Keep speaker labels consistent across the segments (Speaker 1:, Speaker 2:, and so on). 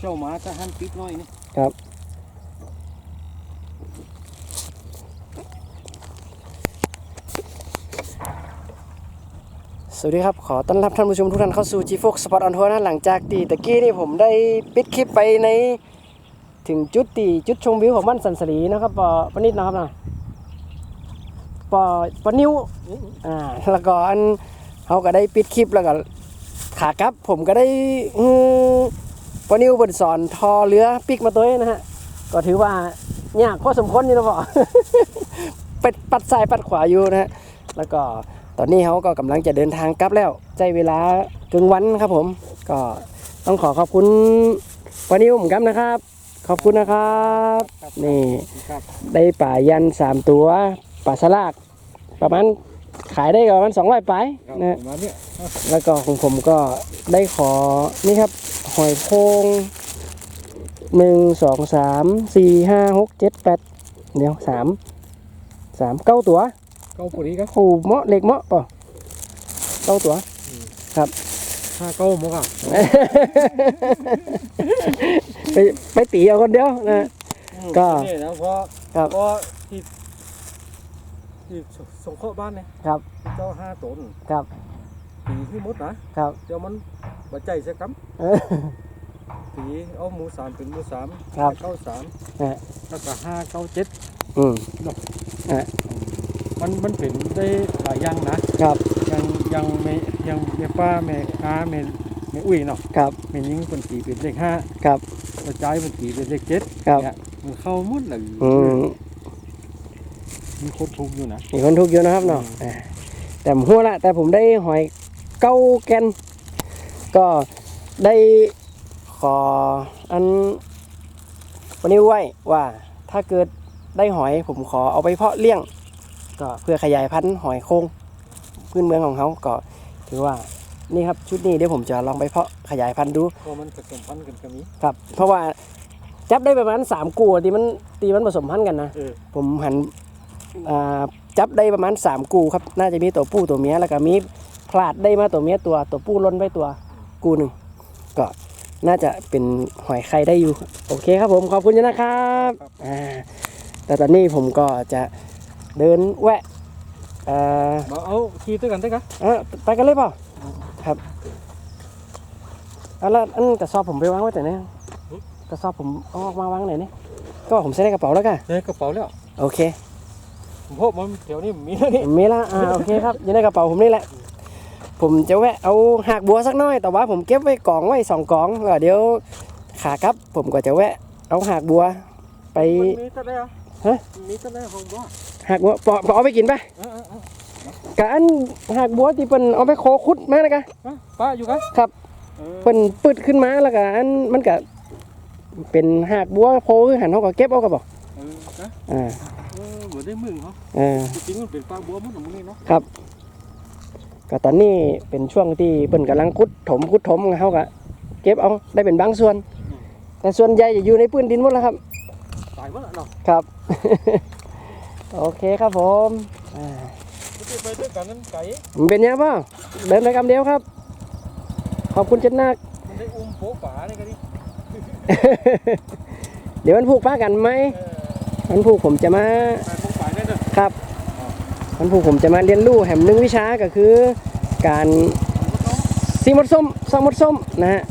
Speaker 1: เจ้าหมาจะหันปิดน้อยนี่
Speaker 2: ครับสวัสดีครับ ขอต้อนรับท่านผู้ชมทุกท่านเข้าสู่ G Fox Spot on Tour นะหลังจากที่ตะกี้นี่ผมได้ปิดคลิปไปในถึงจุดตีจุดชมวิวของบ้านสันสลีนะครับปอปนิดนะครับนะปอปนิ้วอ่าแล้วก็อันเขาก็ได้ปิดคลิปแล้วก็ขากลับ ผมก็ได้ อือปอนิ้วบนสอนทอเรือปิกมาตัวเองนะฮะ ก็ถือว่ายากพอสมควรนี่นะปอเป็ดปัดซ้ายปัดขวาอยู่นะฮะ แล้วก็ตอนนี้เขาก็กำลังจะเดินทางกลับแล้ว ใจเวลากึ่งวันครับผม ก็ต้องขอขอบคุณวันนี้ผมครับนะครับ ขอบคุณนะครับนี่
Speaker 1: ครับ
Speaker 2: ได้ป่ายันสามตัวป่าสลากประมาณ ขายได้ประมาณสองร้อยปลาย
Speaker 1: ครับ
Speaker 2: นะ
Speaker 1: ประมาณเนี้ย
Speaker 2: แล้วก็ของผมก็ได้ขอนี่ครับหอยโครงหนึ่งสองสามสี่ห้าหกเจ็ดแปดเดี๋ยวสามสามเก้าตัว
Speaker 1: เก้าปุ๋ยครับ
Speaker 2: หูเหมาะเหล็กเหมาะป่ะเก้าตัว
Speaker 1: ห้าเก้าหมกอะ
Speaker 2: ไปไปตีเอาคนเดียวนะ ก็
Speaker 1: นี่นะเพราะ
Speaker 2: ครับ
Speaker 1: เพราะ ที่ที่สงเคราะห์บ้านเนี่ย
Speaker 2: ครับ
Speaker 1: เจ้าห้าตน
Speaker 2: ครับ
Speaker 1: ปีที่มดนะครับเดี๋ยวมันบาใจสักค
Speaker 2: เออำ
Speaker 1: ปีเอาหมูสามเป็นหมูสาม
Speaker 2: ครับ
Speaker 1: เก้าสาม
Speaker 2: ฮะ
Speaker 1: แล้วก็ห้าเก้าเจ็ด
Speaker 2: อืม
Speaker 1: มันมันเป็นได้หลายอย่างนะครับ ยังยังไม่ยังเมป้าเมอาเมเมอุ้ยเนาะ
Speaker 2: ครับ
Speaker 1: เมยิงเป็นตีเป็นเลขห้า
Speaker 2: ครับ
Speaker 1: กระจายเป็นตีเป็นเลขเจ็ด
Speaker 2: ครับ
Speaker 1: เนี่ยมันเข้าหมดเลย
Speaker 2: อืม
Speaker 1: มีโคตรทุกข์อยู่นะ
Speaker 2: มีคนทุกข์อยู่นะครับเนาะอ่าแต่ผมหัวละแต่ผมได้หอยเก้าแกนก็ได้ขออันวันนี้ไว้ว่าถ้าเกิดได้หอยผมขอเอาไปเพาะเลี้ยง ก็เพื่อขยายพันธุ์หอยโครงพื้นเมืองของเขาก็ถือว่านี่ครับชุดนี้เดี๋ยวผมจะลองไปเพาะขยายพันธุ์ดู
Speaker 1: เพราะมันผสมพันธุ์กันก็มี
Speaker 2: ครับ เพราะว่าจับได้ประมาณสามกูตีมันตีมันผสมพันธุ์กันนะ
Speaker 1: เออ
Speaker 2: ผมหันอ่า จับได้ประมาณสามกูครับ น่าจะมีตัวผู้ตัวเมียแล้วก็มีพลาดได้มาตัวเมียตัว ตัวผู้ล้นไปตัวกูหนึ่งก็น่าจะเป็นหอยไข่ได้อยู่ โอเคครับผมขอบคุณนะครับอ่าแต่ตอนนี้ผมก็จะเดินแวะเอ่อ
Speaker 1: มาเอาขี่ด้วยกันได้กะ
Speaker 2: เอ่อไปกันเลยเปล่าครับเอาแล้วอันกระสอบผมไปวางไว้แต่ไหนกระสอบผมเอาออกมาวางไหนเนี่ยก็ผมใส่ในกระเป๋าแล้วกัน
Speaker 1: ในกระเป๋าแล้ว
Speaker 2: โอเค
Speaker 1: ผมพบมันแถวนี้มีแล้วนี่
Speaker 2: มีละอ่าโอเคครับอยู่ในกระเป๋าผมนี่แหละ ผมจะแวะเอาหากบัวสักหน้อย แต่ว่าผมเก็บไว้กองไว้สองกองแล้วเดี๋ยวขากลับ ผมก็จะแวะเอาหากบัว ไป
Speaker 1: มันมีแต่ได้อะ
Speaker 2: ฮะ
Speaker 1: มีแต่ได้ของว่า
Speaker 2: หากบัวปอปอเอาไปกินไป
Speaker 1: เออเออเออกะ
Speaker 2: อันหากบัวที่เปิ้นเอาไปโคคุดมานะกะ
Speaker 1: ฮะป้าอยู่กะ
Speaker 2: ครับ
Speaker 1: เออ
Speaker 2: เปิ้นปึดขึ้นมาแล้วก็อันมันก็เป็นหากบัวโพคือหันเขาก็เก็บเอาก็บอก
Speaker 1: เออกะ
Speaker 2: อ่า
Speaker 1: เออเหมือนได้มึงเขา
Speaker 2: เออ
Speaker 1: จริงๆมันเป็นปลาบัวมันของมึงนี่เนาะ
Speaker 2: ก็ตอนนี้เป็นช่วงที่เปิ้นกำลังขุดถมขุดถมเขาก็เก็บเอาได้เป็นบางส่วน แต่ส่วนใหญ่จะอยู่ในพื้นดินหมดแล้วครับ
Speaker 1: ตายหมดแล้วเนาะ
Speaker 2: ครับ โอเคครับผมอ่า
Speaker 1: ไม่ได้ไปด้วยกันนั่นไก่
Speaker 2: มันเป็นยังเปล่าเดินไปคำเดียวครับ ขอบคุณเจัดนัก
Speaker 1: มันได้อุ้มโป๊ป่านี่กันดิ
Speaker 2: เดี๋ยววันผูกป้ากันไหม
Speaker 1: เออ
Speaker 2: วันผูกผมจะมาครับวันผูกผมจะมาเรียนรู้แหมหนึ่งวิชาก็คือการซีมดส้มซองมดส้มนะฮะ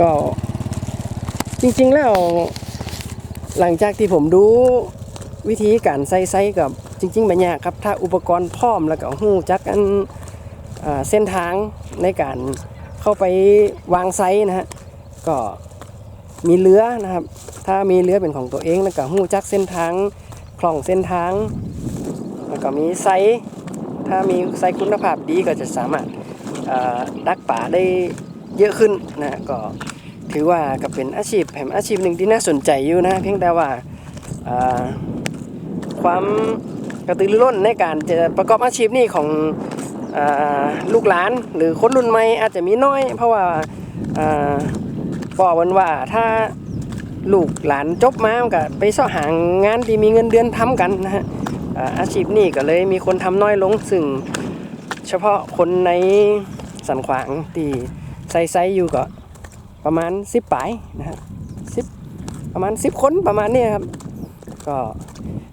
Speaker 2: ก็จริงๆแล้วหลังจากที่ผมดูวิธีการใส่ไซกับจริงๆแบบเนี้ครับ ถ้าอุปกรณ์พร้อมแล้วก็หูจักอันอเส้นทางในการเข้าไปวางไซนะฮะก็ มีเรือนะครับ ถ้ามีเรือเป็นของตัวเองแล้วก็หู้จักเส้นทางคล่องเส้นทาง แล้วก็มีไซส์ถ้ามีไซส์คุณภาพดีก็จะสามารถดักป่าได้เยอะขึ้นนะก็ถือว่าก็เป็นอาชีพแห่งอาชีพหนึ่งที่น่าสนใจอยู่นะเพียงแต่ว่าความกระตือรือร้นในการจะประกอบอาชีพนี้ของอลูกหลานหรือคนรุ่นใหม่อาจจะมีน้อย เพราะว่า เอ่อบอกมันว่าถ้าลูกหลานจบมามันก็ไปเสาะหางานที่มีเงินเดือนทำกันนะฮะอาชีพนี้ก็เลยมีคนทำน้อยลงซึ่ง เฉพาะคนในสันขวางที่ใส่ไซอยู่ก็ประมาณ10ปลายนะฮะ10ประมาณ10คนประมาณนี้ครับ ก็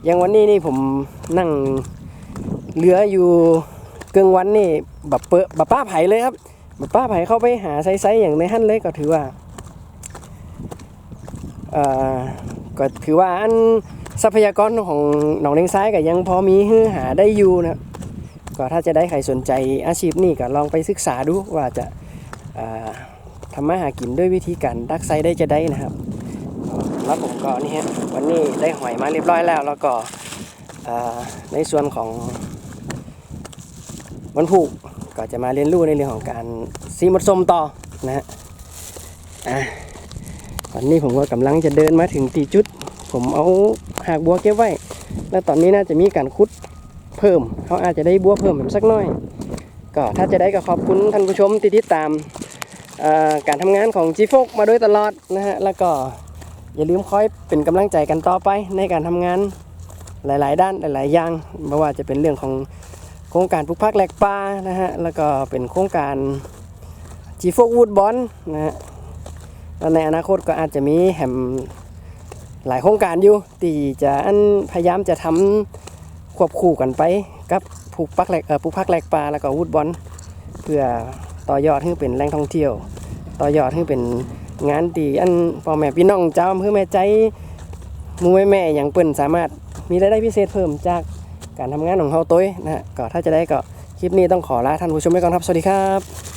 Speaker 2: อย่างวันนี้นี่ผมนั่งเหลืออยู่เกิงวันนี่แบบเปะแบบป้าไผ่เลยครับแบบป้าไผ่เข้าไปหาไซส์ๆอย่างในหั่นเลยก็ถือว่า ก็ถือว่าอันทรัพยากรของหนองเลงซ้ายก็ยังพอมีให้หาได้อยู่นะครับก็ถ้าจะได้ใครสนใจอาชีพนี้ก็ลองไปศึกษาดูว่าจะทำมาหากินด้วยวิธีการดักไซได้จะได้นะครับแล้วผมก็นี่ฮะวันนี้ได้หอยมาเรียบร้อยแล้ว แล้วก็ในส่วนของวันผูกก็จะมาเรียนรู้ในเรื่องของการซีมดสมต่อนะฮะ อนนี้ผมก็กำลังจะเดินมาถึงตีจุด ผมเอาหากบัวเก็บไว้ แล้วตอนนี้น่าจะมีการคุดเพิ่ม เขาอาจจะได้บัวเพิ่มสักหน่อย ก็ถ้าจะได้ก็ขอบคุณท่านผู้ชมที่ติดตามการทำงานของจีโฟกมาโดยตลอดนะฮะ แล้วก็อย่าลืมคอยเป็นกำลังใจกันต่อไปในการทำงานหลาย ๆ ด้านหลาย ๆ อย่างไม่ว่าจะเป็นเรื่องของโครงการปลูกพักแหลกปลานะฮะ แล้วก็เป็นโครงการจีโฟกวูดบอลนะฮะ แล้วในอนาคตก็อาจจะมีแหมหลายโครงการอยู่ที่จะอันพยายามจะทำควบคู่กันไปกับปลูกพักแหลกเอ่อปลูกพักแหลกปลาแล้วก็วูดบอลเพื่อต่อยอดให้เป็นแหล่งท่องเที่ยว ต่อยอดให้เป็นงานดีอันพ่อแม่พี่น้องเจ้าอำเภอแม่ใจมูแม่แม่อย่างเปิ้นสามารถมีรายได้พิเศษเพิ่มจากการทำงานของเฮาตัวนะฮะก็ถ้าจะได้ก็คลิปนี้ต้องขอลาท่านผู้ชมไปก่อนครับสวัสดีครับ